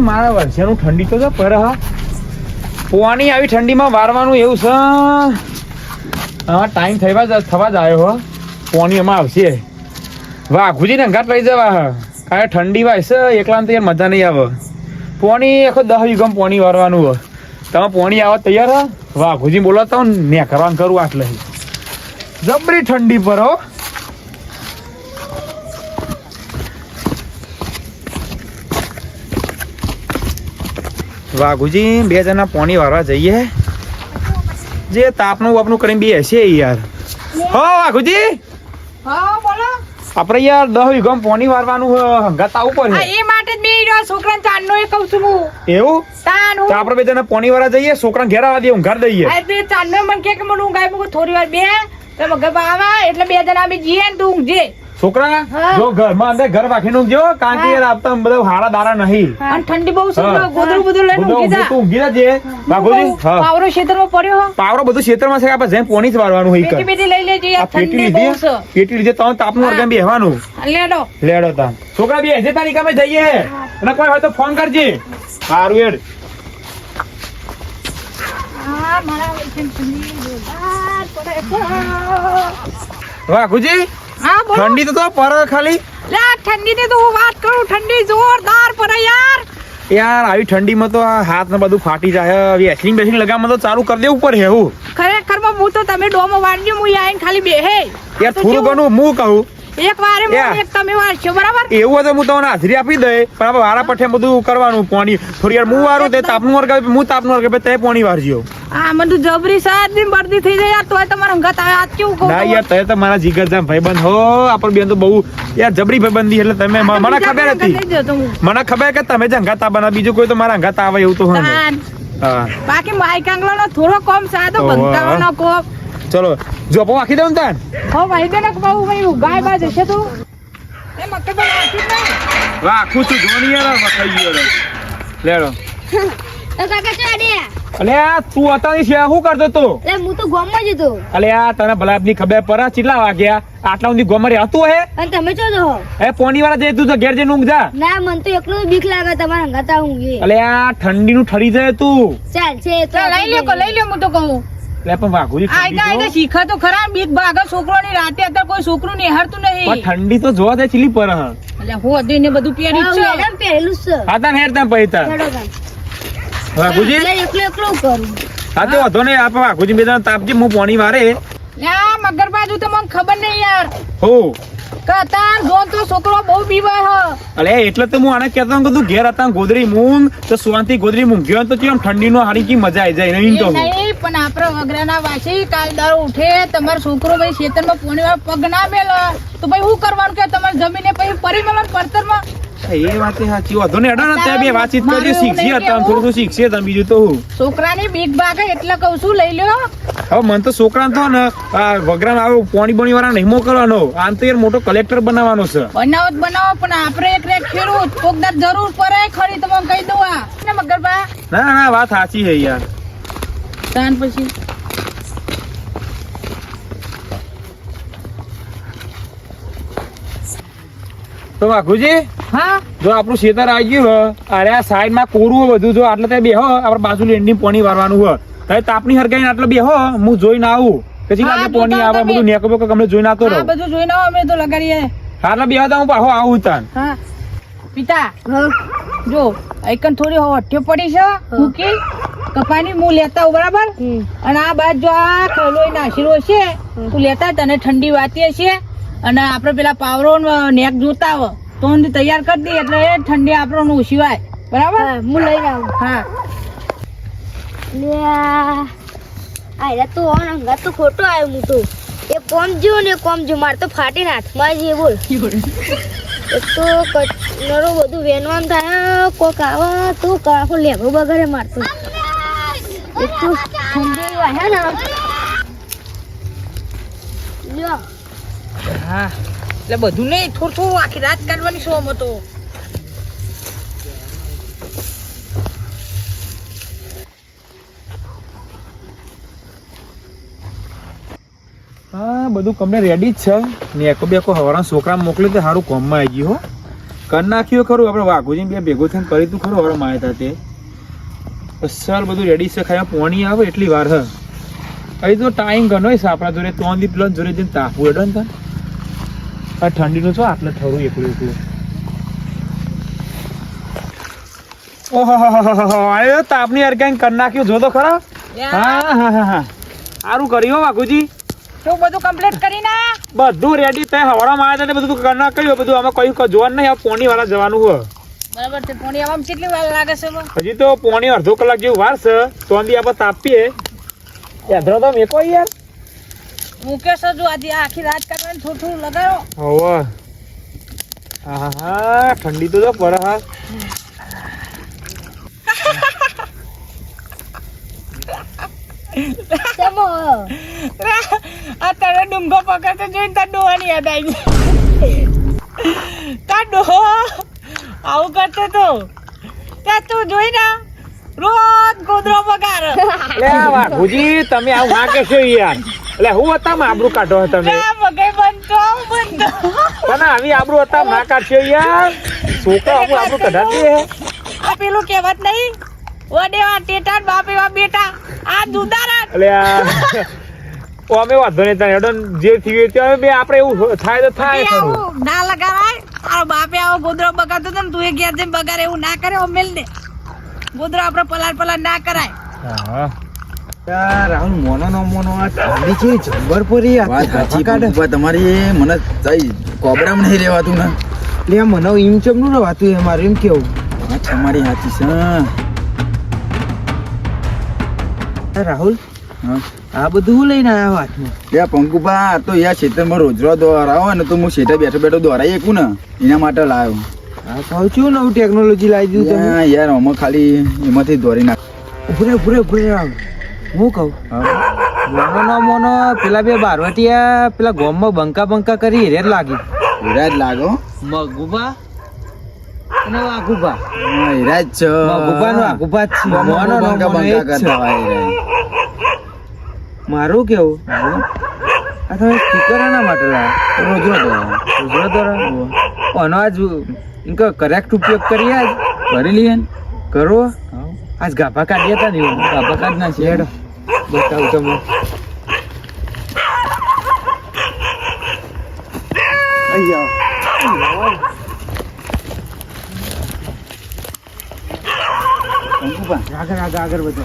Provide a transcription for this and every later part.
મારા વર્ષેનું ઠંડી તો છે, પર પોવાની આવી ઠંડીમાં વારવાનું એવું છે. હા, ટાઈમ થવા જ થવા જ આવ્યો, હો. પોની એમાં આવશે. વાઘુજીને અંગાટ લઈ જવા, હ. ઠંડી વાય છે એકલા તો મજા નહીં આવે. પોણી આખો દહ યુગમ પોણી વારવાનું હોય તમે પોણી આવો તૈયાર, હો? વાઘુજી ને ને કરવાનું કરું આટલે. જબરી ઠંડી પર, હો. વાઘુજી બે જણા પોણી વારવા જઈએ. જે તાપનું વાપનું કરીને બે હશે યાર. હો વાઘુજી! હા આપણે યાર દહ વીઘમ પોણી વારવાનું હંગાત આવું પડે. એ માટે જ બે છોકરા છોકરાને ચાંદનો એ કહું છું હું. એવું? તાન. તો આપણે બે જણા પોણી વાળા જઈએ છોકરાને ઘેર આવવા દઈએ ઊંઘાર દઈએ. આ તે ચાંદનો મને કે કે મને ઊંઘાય મૂકું થોડી વાર બે તો મગર આવા એટલે બે જણા અમે જઈએ ને તું ઊંઘજે. છોકરા. જો ઘરમાં અંદર ઘર રાખીને ઊંઘજો કારણ કે યાર આપતા બધા હારા દારા નહીં. અને ઠંડી બહુ છે ગોદરું બધું લઈને ઊંઘી જા. તું ઊંઘી જા જે બાગોજી પાવરો ખેતરમાં પડ્યો હો. પાવડો બધું ક્ષેત્રમાં છે આપણે જેમ પોણી જ વારવાનું હોય પેટી પેટી લઈ લેજે આ ઠંડી બહુ છે. પેટી લીધી તો તાપનું હા. અર્ગન બેહવાનું. લેડો. લેડો તા છોકરા બે હજે તારી કામે જઈએ. અને કોઈ હોય તો ફોન કરજે. સારું એડ વાહ મારા ઠંડી હા બોલો. ઠંડી તો તો પર ખાલી. લે ઠંડી ઠંડીની તો હું વાત કરું ઠંડી જોરદાર પડે યાર. યાર આવી ઠંડીમાં તો આ હાથ ને બધું ફાટી જાય. હવે એસલિંગ બેસિંગ લગાવવામાં તો ચાલુ કરી દેવું પડે એવું. ખરેખરમાં હું તો તમે ડોમો વાળજો હું આઈને ખાલી બેહે. યાર થોડું ઘણું હું કહું? એક વારે એક તમે વાળશો બરાબર? એવું હોય તો હું તમને હાજરી આપી દે પણ આપણે વારા પઠે બધું કરવાનું પોણી. થોડી વાર હું વારું તે તાપનું વર્ગ હું તાપનું વર્ગ તે પોણી વારજો. આ મને તો જબરી સાત દિન બરદી થઈ જાય તોય તમારા હંગાત આવે આજ કેવું કહું ના યાર તે તો મારા જીગર જામ ભાઈબંધ હો આપણ બેન તો બહુ યાર જબરી ભાઈબંધી એટલે તમે મને ખબર હતી. મને ખબર કે તમે જ હંગાત બના બીજું કોઈ તો મારા હંગાત આવે એવું તો હા. બાકી માઈક આંગળો થોડો કોમ સાદો. બંધાવાનો કોમ. ચલો જોપો આખી દઉં ને તાન? હો ભાઈ બેન બહુ ભાઈ ગાય બાજ છે તું. એ મક્કે પણ આખી જ નહીં વાહ આખું છું જોની યાર વખાઈ ગયો રે. લેડો કાકા ચાડ્યા અલે આ તું અત્યારની છે શું કરતો તો અલે હું તો ગામમાં જ હતો. અલે આ તને ભલાબની ખબર પર કેટલા વાગ્યા. આટલા સુધી ગોમરે હતું હે? અને તમે ચો છો? એ પોણી વાળા જે તું તો ઘેર જઈને ઊંઘ જા. ના મન તો એકલું બીક લાગે તમારા હંગાતા હું અલે આ ઠંડી નું ઠરી જાય તું. ચાલ છે તો ચાલ લઈ લ્યો લઈ લ્યો હું તો કહું. લે પણ વાઘુરી આયદા આયદા શીખા તો ખરા બીક ભાગે છોકરો ની રાતે અત્યારે કોઈ છોકરું નિહાળતું પણ ઠંડી તો જોવા દે ચીલી પર હ. એટલે હું અધી ને બધું પહેરી છે. મેડમ પહેરેલું જ છે. હા તાન હેર તાન પૈતા. વાઘુજી? એટલે એકલું એકલું કરું? હા તો વાંધો નહીં આપણે વાઘુજી બે તાપજી હું પોણી વારે. લ્યા મગર બાજુ તો મને ખબર નહીં યાર. હો. કે જો તો છોકરો બહુ બીવાય હ. અલે એટલે તો હું આને કહેતો કે તું ઘેર હતા ગોદરી મૂંગ તો સુવાંતી ગોદરી મૂંગ્યો તો કેમ ઠંડી નો હારી કી મજા આવી જાય નહીં તો નહીં પણ આપડે વગરાના વાસી કાલ દાડો ઉઠે તમારો છોકરો ભાઈ ખેતરમાં પોણી પગ ના મેલે. તો ભાઈ શું કરવાનું કે તમારે જમીને પછી પરી મેલો પડતરમાં? એ વાત સાચી. વાંધો નહીં અડા ત્યાં બે વાતચીત મારે શીખશે નહીં થોડું થોડું શીખશે તમે બીજું તો હું. બીક ભાગે એટલે કહું છું લઈ લ્યો. હવે મને તો છોકરા તો ને વગરામ આવે પોણી બોણી વાળા નહીં મોકલવાનો. આમ તો યાર મોટો કલેક્ટર બનાવવાનો છે. બનાવો જ બનાવો પણ આપણે એક રેક ખેડૂત. કોકદાર જરૂર પડે ખરી તમને કહી દઉં આ. ને મગરબા? ના ના વાત સાચી છે યાર. તાન પછી. તો વાઘુજી હા? જો આપણું ખેતર આવી ગયું હો અરે આ સાઈડમાં કોરું બધું જો આટલે ત્યાં બેહો આપણે બાજુ લેન્ડી પોણી વારવાનું હોય હવે તાપની હરગાઈ આટલે બેહો હું જોઈને આવું. પછી હા, પોણી આવે બધું નેકો બેકો જોઈને આવતો આ રહો. બધું જોઈને આવો અમે તો લગાડીએ. આટલે બેહો તો હું પાછો આવું તાન હા. પિતા જો એકન થોડી હોઠ્યો પડી છે મૂકી કપાની હું લેતા હું બરાબર? અને આ બાદ જો આ ખોલો નાશીરો છે તું લેતા તને ઠંડી વાતી છે અને આપણે પેલા પાવરો નેક જોતા આવો. તો તૈયાર કરી દે એટલે એ ઠંડી આપણો નું સિવાય. બરાબર? હું લઈ આવું. હા. લ્યા. આ તું હંગાત તો ખોટો આવ્યો હું તો. એ કોમ જો ને કોમ જો માર તો ફાટીને હાથમાં જ જે બોલ. એક તો કચરો બધું વેનવાન થાય. કોક આવે તો કાકો લેવો બગડે મારતો એક તો ઠંડી વાહે ને લ્યો. હા. એટલે બધું નહીં, થોડું થોડું આખી રાત કાઢવાની શોમ હતો? હા, બધું કમને રેડી જ છે. નેકો બેકો હવાના છોકરા મોકલી તો સારું કોમમાં આવી ગયું હો. કરી નાખ્યું ખરું, આપણે વાઘોજી બે ભેગું થઈને કરી તું ખરું હવે માયા તે અસલ બધું રેડી છે ખાયા પોણી આવે એટલી વાર હ. અહીં તો ટાઈમ ઘણો છે આપણા જોડે, ત્રણ દી પ્લસ જોડે જઈને તાપવું એડો ને. આ ઠંડીનું છો આટલે થરું એકલું એકલું? ઓહો તાપની તાપની અરગાઈ કરી નાખ્યું? જો તો ખરા હા હા હા હા સારું કર્યું વાઘુજી તું બધું કમ્પ્લીટ કરી ના બધું રેડી તે હવાડામાં આવ્યા હતા બધું કર નાખ્યું. બધું અમે કયું જોવાનું નહીં આ પોણી વાળા જવાનું હોય. બરાબર છે પોણી આવવામાં કેટલી વાર લાગે છે હજી તો પોણી અડધો કલાક જેવું વાર છે તો અંદી આપણે તાપીએ. યાદરો તો મેકો યાર. મુકેશ હજુ આજે આખી રાત કરવાનું થોડું લગાડો. હવે. હા હા ઠંડી તો જો પડે હા? આ તારો ડુંગો પકડતો જોઈને તાર ડોહાની યાદ આવી ગઈ. તાર ડોહો આવું કરતો તો. ત્યાં તું જોઈ ના રોજ ગોદરો પગાર લે વાઘુજી તમે આવું ના છો યાર. એટલે હું હતા આબરૂ કાઢો તમે પણ આવી આબરૂ હતા ના કાઢશો યાર. છોકરા હું આબરૂ કઢાતી આ પેલું કહેવત નહીં. વડેવા ટેટા બાપ એવા બેટા. આ દુદારા એટલે અમે વાંધો નહીં તને એડન જે થયું તે બે આપણે એવું થાય તો થાય ખરું. ના લગાવાય. તારો બાપે આવો ગોદરો બગાડતો ને તું એ ઘેર જઈને બગાડે એવું ના કરે મેલ દે. ગોદરો આપણે પલાર પલાર ના કરાય. હા. રાહુલ મોનો નો મોનો આ ઠંડી છે જબ્બર પરી આ. વાત સાચી કાઢે તમારી મને તઈ કોબરામાં નહીં રહેવાતું ને. લે મને ઈમ ચમનું રવાતું એ મારે એમ કેવું? વાત તમારી સાચી છે રાહુલ આ બધું હું લઈને આવ્યા હાથમાં? લે તો યાર ખેતરમાં રોજ રોજ દોરાવો ને તો હું શેઠે બેઠો બેઠો દોરાઈ શકું ને. એના માટે લાવ્યો આ કહું છું નવું ટેકનોલોજી લાવી દીધું તમે? યાર, અમે ખાલી એમાંથી દોરી નાખ. ઉભરે ઉભરે ઉભરે રાહુલ હું કહું? મોનો મોનો પેલા બે બારવટિયા પેલા ગોમમાં બંકા બંકા કરી હેરે લાગી. હેરા જ લાગો? મગુબા અને વાઘુબા હેરા જ છો. મગુબા નો વાઘુબા જ છે. મોનો બંકા બંકા કરતા હોય મારું કેવું? આ તમે સ્પીકર એના માટે રોજ રોજ રોજ દોરા. આનો આજ ઇનકો કરેક્ટ ઉપયોગ કરીએ આજ? કરી લઈએ ને. કરો આજ ગાભા કાઢી હતા ને ગાભા કાઢ ના હેડો. બતાવું તમને. આગળ આગળ આગળ બધો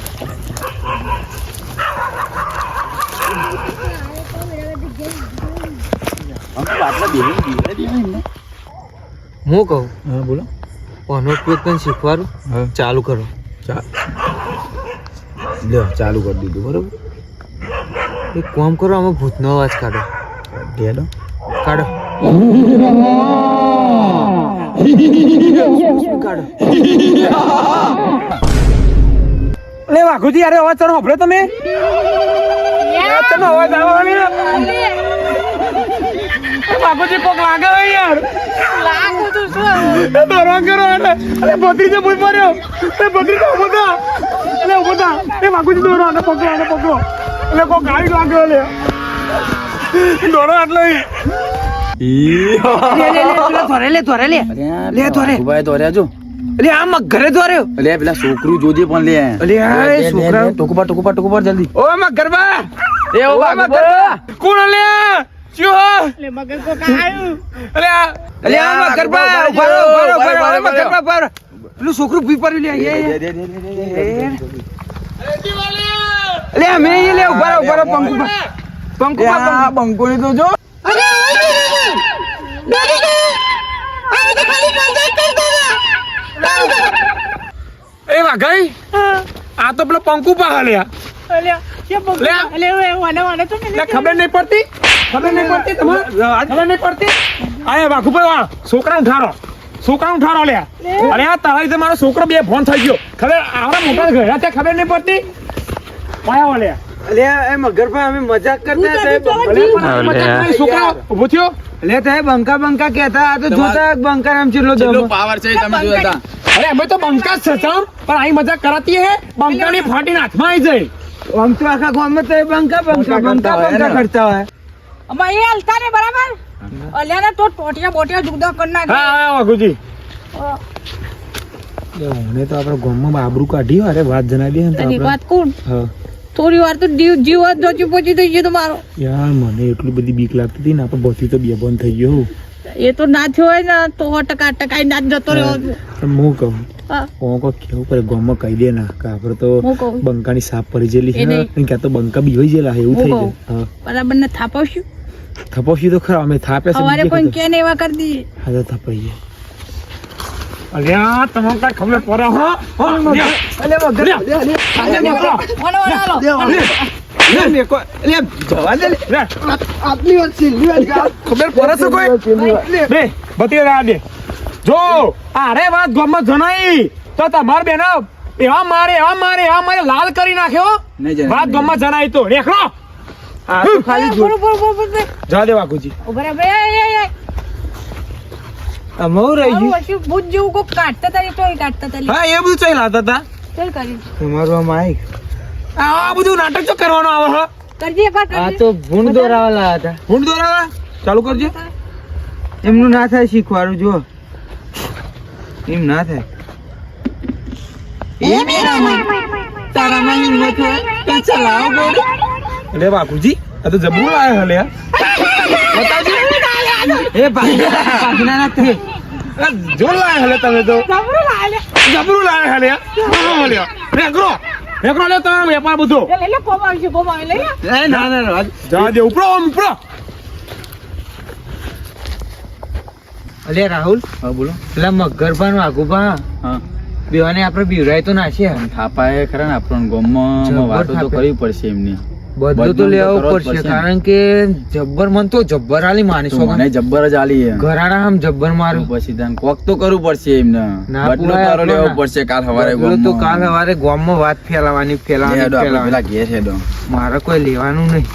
હું કહું? હા બોલો. ઉપયોગ તને શીખવાડું? ચાલુ કરો. લ્યો ચાલુ કરી દીધું બરોબર? એક કામ કરો આમાં ભૂતનો અવાજ કાઢો. ઢેડો કાઢો. કાઢો. લે વાઘુજી અરે અવાજ ચણો હભળો તમે. તમે અવાજ આવો વાઘુજી કોક લાગે હે યાર. લાગુ તું શું એ દોરવા કરો એટલે અરે ભત્રીજો ભૂલ પડ્યો એ ભત્રીજો ઊભો થા. એટલે ઊભો થા. એ વાઘુજી દોરો અને પકડો અને પકડો. એટલે કોક ગાડી લાગ્યો લે. દોરો એટલે. ધોરે લે ધોરે લે. લે ધોરે. પંકુભાઈ દોર્યા જો. લે આ મગ ઘરે ધોર્યો. અલે પેલા છોકરું જોજે પણ લે. છોકરા. જલ્દી. ઓ મગ એ ઓ બાબુ કોણ લે શું લે મગર કો કાયું અરે અલે. પેલું છોકરું પડ્યું લે એ, એ. અલે અમે એ લે ઊભા રહો, ઊભા પંકુ પંકુ પંકુબા. બંકોની તો જો. એ વાઘાઈ આ તો પેલો પંકુ પા હાલ્યા ખબર નહીં પડતી? ખબર નહીં પડતી તમારે? ખબર નહીં પડતી? આયા વાઘુભાઈ વાળ. છોકરા ઉઠારો છોકરા ઉઠારો લે. અરે આ તારા લીધે મારો છોકરો બે ફોન થઈ ગયો. ખબર આવડા મોટા ઘરે ત્યાં ખબર નહીં પડતી? આયા લે એ મગરભાઈ અમે મજાક કરતા સાહેબ છોકરા થયો. તે બંકા બંકા કહેતા આ તો જોતા બંકા નામ ચેટલો પાવર છે તમે અરે અમે તો બંકા જ છે પણ અહીં મજાક કરાતી હે? બંકાની ફાટીને હાથમાં આવી જાય. આમ તો આખા ગામમાં તો બંકા બંકા બંકા બંકા કરતા હોય. અમાર એ હાલતા ને બરાબર? અલ્યા તો ટોટિયા બોટિયા જુદા કરી નાખે. હા હા વાઘુજી મને તો આપણે ગામમાં આબરૂ કાઢી અરે વાત જણાવી તને વાત કોણ? થોડી વાર તો જીવ જીવ જ જોચી પોચી થઈ ગયો તો મારો. યાર મને એટલી બધી બીક લાગતી હતી ને આપણે બધી તો બે બંધ થઈ ગયો. એ તો ના થયો હોય ને તો ટકા ટકાઈ ના જતો રહ્યો. હું કહું હા, કોણ કો કેવું કરે ગામમાં કહી દે ના કે આપણે તો બંકાની સાપ પડી જેલી છે ને ક્યાં તો બંકા બી હોય જેલા એવું થઈ જાય. બરાબર ને થાપાવશું? થપોસી તો ખરા અમે થાપે છે સવારે કોઈ કે ને એવા કરી દઈએ હા તો થપાઈ અલ્યા તમને કઈ ખબર પડે હો. અલે લ્યા, મેકો. ઓનો ઓનો હાલો. લ્યા, મેકો. લ્યા. ખબર પડે છે કોઈ બે બતી રહ્યા દે જો અરે વાત ગામમાં જણાઈ તો તમાર બેનો એવા મારે એવા મારે એવા મારે લાલ કરી નાખ્યો જણાય. વાત ગામમાં જણાઈ તો રેખડો આ તો ખાલી જો રહો, ભૂત જેવું કોક કાઢતા તારી કાઢતા તારી હા એ બધું ચાલ હતા. તા ચાલ કરી તમારું માઈક આ બધું નાટક જો કરવાનો આવે હો. કરજે એકવાર આ તો ભૂંડ દોરાવાલા હતા. હું દોરાવા? ચાલુ કરજે. એમનું ના થાય શીખવાડું જો એમ ના થાય. એ મેરામાં તારામાં હિંમત હોય તો ચલાવો અરે બાપુજી આ તો જબરું લાયો. હલે એ પાછના નથી. જોર લાયો હલે તમે તો. જબરું લાલે. જબરું લાયો. હલે હલે રેકરો રેકરો લે તમે વેપાર બધો. લે, લે, લે, કોમ આવશે, કોમ આવે, લઈ લે. એ ના ના જા દે ઉપરો ઉપરો અલે રાહુલ. હા બોલો. પેલા મગરભાન વાઘુભા હા. બેવાને આપણે બીવરાય તો ના છે. એ ખરા ને આપણને ગામમાં વાતો તો કરવી પડશે એમની. બધું તો લેવું પડશે કારણ કે જબ્બર મન તો જબ્બર આલી માની તો મને જબ્બર જ આલી. ઘરાણા આમ જબ્બર મારું. પછી તાન કોક તો કરવું પડશે એમને. બદલો તારો લેવો પડશે કાલ સવારે ગોમ તો કાલ ગામમાં. ગોમમાં વાત ફેલાવાની ફેલાવાની ફેલાવાની પેલા ઘેર હેડો. મારે કોઈ લેવાનું નહીં.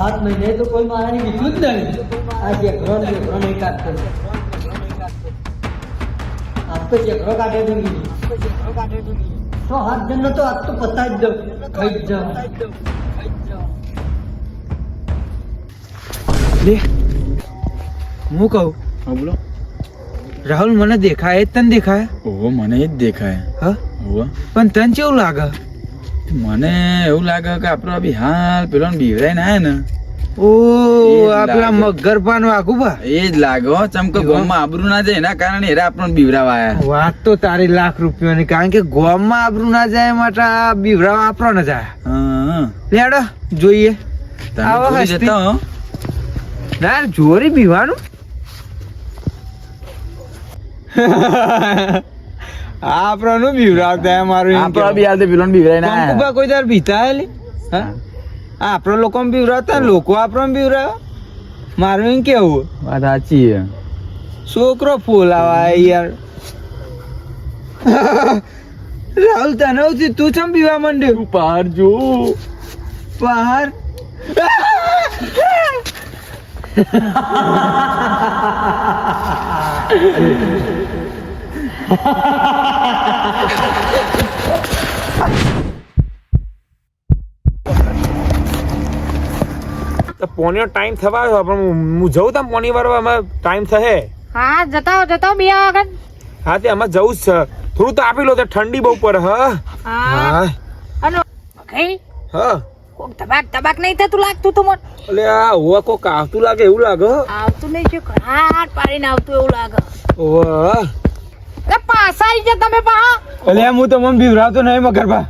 સાત મહિને તો કોઈ મારાની લીધું જ નહીં. આ ચેકરો ને ચેકરો નહીં કાઢતો આજ તો ચેકરો કાઢે તો તો હાથ જણનો તો આજ તો પતા જ દઉં. ખાઈ જ જાઉં. લે હું કહું? હા બોલો. રાહુલ મને દેખાય તને દેખાય? ઓહો મને જ દેખાય. હા? પણ તને કેવું લાગે? મને એવું લાગે કે આપણો બી હાલ પેલો બીવરાય ના ને. ઓ આપણા. મગરભાન વાઘુભા એ જ લાગો ચમકો ચમ આબરૂ ના જાય એના કારણે એરા આપણને બીવરાવા આયા. વાત તો તારી લાખ રૂપિયાની કારણ કે ગોમમાં આબરૂ ના જાય એ માટે આ બીવરાવ આપણો ન જાય. લેડો જોઈએ. આવો હસ્તી. ના જોરી બીવાનું? આપણનું બીવરાવતા મારું આપણો કહેવું. બી હાલ તો પેલો ને બીવરાય ના. કંકુબા કોઈ દાડ બીતા હેલી હા આપણો લોકો બીવરાવતા લોકો આપણો બીવરાવ મારું એમ કેવું વાત સાચી છે. છોકરો ફોલાવા યાર રાહુલ તને થયું? તું ચમ બીવા માંડ્યો બહાર જો બહાર તો પોણીનો ટાઈમ થવા આવ્યો. પણ હું- જઉં તા પોણી વાળવા અમારે ટાઈમ થશે. હા જતા જતા બે વખત હા તે અમારે જવું જ છે. થોડું તો આપી લો તો ઠંડી બહુ પર હ? હા. હા. કઈ? હ? કોક તબાક તબાક નહીં થતું લાગતું તો મને? એટલે આ હોવા કોક આવતું લાગે એવું લાગે આવતું નહીં છે ખરાટ પાડીને આવતું એવું લાગે. ઓવે. એ પાછા આવી જા તમે પા અલે હું તો મને બીવરાવતો નહીં મગરભા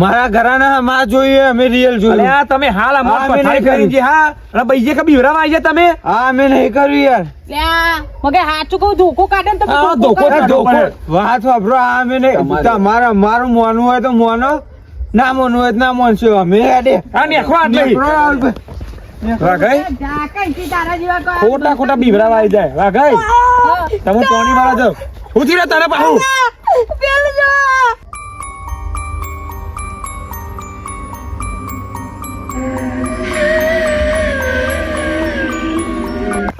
મારા ઘરાના માં જોઈએ અમે રિયલ જોઈએ. આ તમે હાલ અમાર પથારી કરી. કર્યું. હા અને કે આવી તમે? હા અમે નહીં કર્યું યાર. લ્યા મગે હાચું કહું ધોકો કાઢે ને તો ધોકો ધોકો કાઢે. કાઢો. ધોકો વાત વાપરો આ અમે નહીં. તમારે. મારું મોનું હોય તો મોનો. ના મોનું હોય તો ના મોનશો અમે હેડે જા ખોટા ખોટા બીવરાવા આવી જાય. વાઘાઈ તમે પોણી વાળા જાવ હું થી તને પાહું. પેલું જો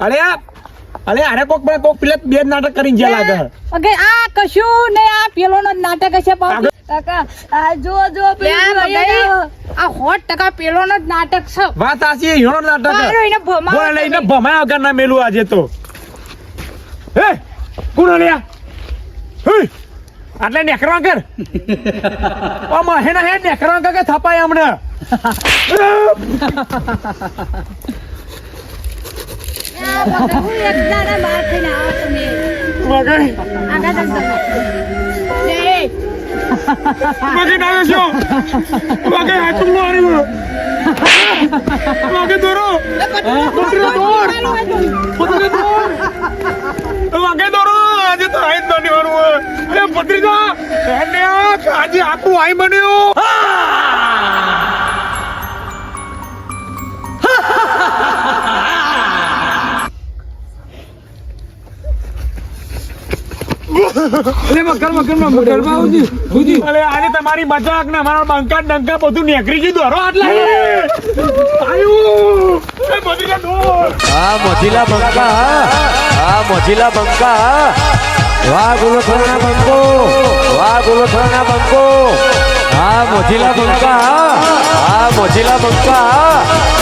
અરે અરે અરે કોક મને કોક પેલા બે નાટક કરીને જ્યાં લાગે. ઓકે આ કશું ને આ પેલો નો નાટક હશે કાકા આ જો જો આ હોટ ટકા પેલોનો જ નાટક છે. વાત આસી હિણો નાટક એને ભમાવા એને લઈને વગર ના મેલું આજે તો. હે કોણ લ્યા? આટલે નેકરવા કર ઓ મહેના હે નેકરવા કર કે થપાય હમણે હું ના દોરો. દોર. આજે તો આઈ જ બન્યું અરે પતરી દો એને આજે આખું આઈ બન્યું. અરે આજે તમારી મજાક ને મારા બંકા ડંકા બધું નીકળી ગયું દોરો આટલા આયુ. એ હા મોજીલા બંકા હા. મોજીલા બંકા વાહ ગુલોથરાના બંકો વાહ ગુલોથરાના બંકો હા મોજીલા બંકા હા મોજીલા બંકા